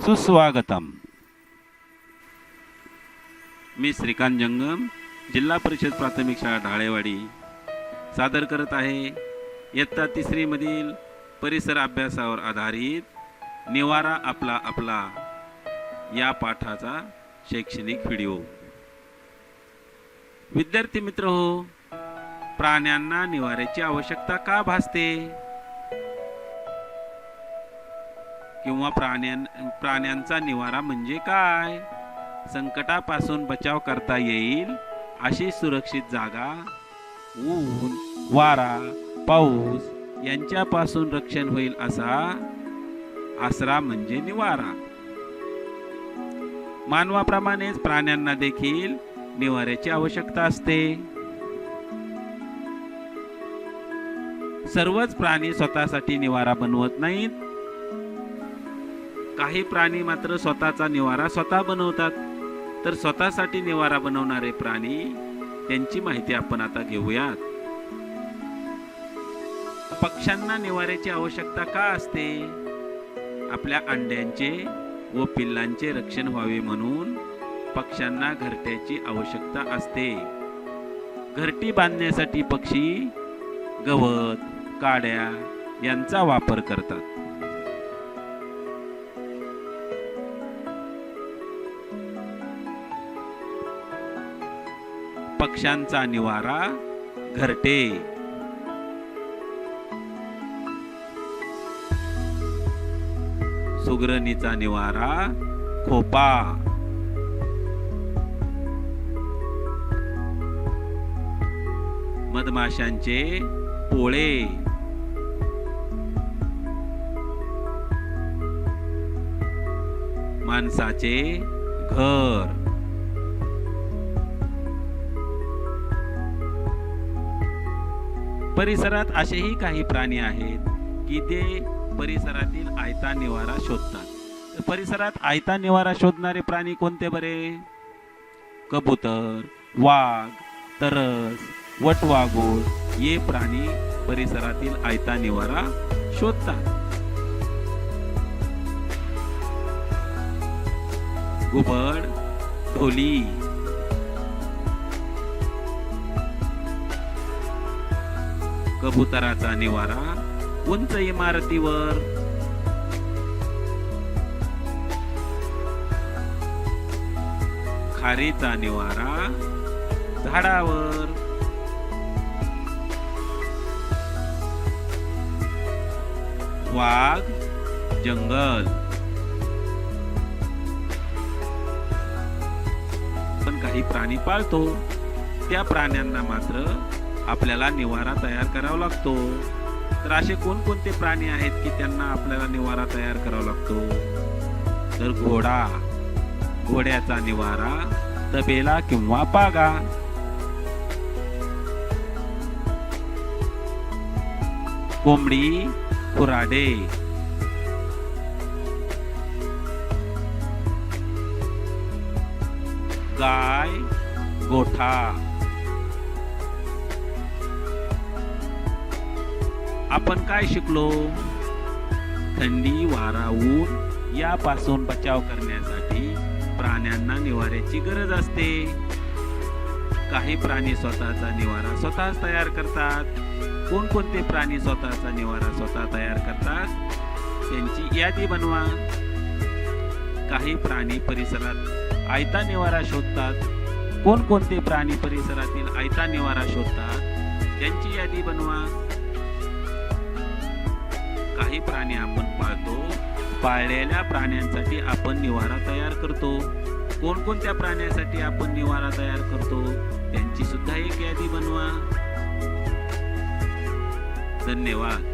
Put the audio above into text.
सुस्वागतम. मी श्रीकांत जंगम जिल्हा परिषद प्राथमिक शाळा ढाळेवाडी सादर करत आहे इयत्ता तिसरीमधील परिसर अभ्यासावर आधारित निवारा आपला आपला या पाठाचा शैक्षणिक व्हिडिओ. विद्यार्थी मित्र हो प्राण्यांना निवाऱ्याची आवश्यकता का भासते? किंवा प्राण्यां प्राण्यांचा निवारा म्हणजे काय? संकटापासून बचाव करता येईल अशी सुरक्षित जागा ऊन वारा पाऊस यांच्यापासून रक्षण होईल असा आसरा म्हणजे निवारा. मानवाप्रमाणेच प्राण्यांना देखील निवाऱ्याची आवश्यकता असते. सर्वच प्राणी स्वतःसाठी निवारा बनवत नाहीत. काही प्राणी मात्र स्वतःचा निवारा स्वतः बनवतात. तर स्वतःसाठी निवारा बनवणारे प्राणी त्यांची माहिती आपण आता घेऊयात. पक्ष्यांना निवाऱ्याची आवश्यकता का असते? आपल्या अंड्यांचे व पिल्लांचे रक्षण व्हावे म्हणून पक्ष्यांना घरट्याची आवश्यकता असते. घरटी बांधण्यासाठी पक्षी गवत काड्या यांचा वापर करतात. पक्ष्यांचा निवारा घरटे. सुगरणीचा निवारा खोपा. मधमाशांचे पोळे. माणसाचे घर. परिसरात असेही काही प्राणी आहेत की ते परिसरातील आयता निवारा शोधतात. परिसरात आयता निवारा शोधणारे प्राणी कोणते बरे? कबूतर वाघ तरस वटवाघूळ हे प्राणी परिसरातील आयता निवारा शोधतात. घुबड ढोली कबुतराचा निवारा उंच इमारतीवर. खारीचा निवारा झाडावर. वाघ जंगल. पण काही प्राणी पाळतो. त्या प्राण्यांना मात्र आपल्याला निवारा तयार करावा लागतो. तर असे कोणकोणते प्राणी आहेत की त्यांना आपल्याला निवारा तयार करावा लागतो? तर घोडा. घोड्याचा निवारा तबेला किंवा पागा. कोंबडी खुराडे. गाय गोठा. आपण काय शिकलो? थंडी वारा ऊन यापासून बचाव करण्यासाठी प्राण्यांना निवाऱ्याची गरज असते. काही प्राणी स्वतःचा निवारा स्वतःच तयार करतात. कोणकोणते प्राणी स्वतःचा निवारा स्वतः तयार करतात? त्यांची यादी बनवा. काही प्राणी परिसरात आयता निवारा शोधतात. कोणकोणते प्राणी परिसरातील आयता निवारा शोधतात? त्यांची यादी बनवा. काही प्राणी आपण पाळतो. पाळलेल्या प्राण्यांसाठी आपण निवारा तयार करतो. कोणकोणत्या प्राण्यासाठी आपण निवारा तयार करतो त्यांची सुद्धा एक यादी बनवा. धन्यवाद.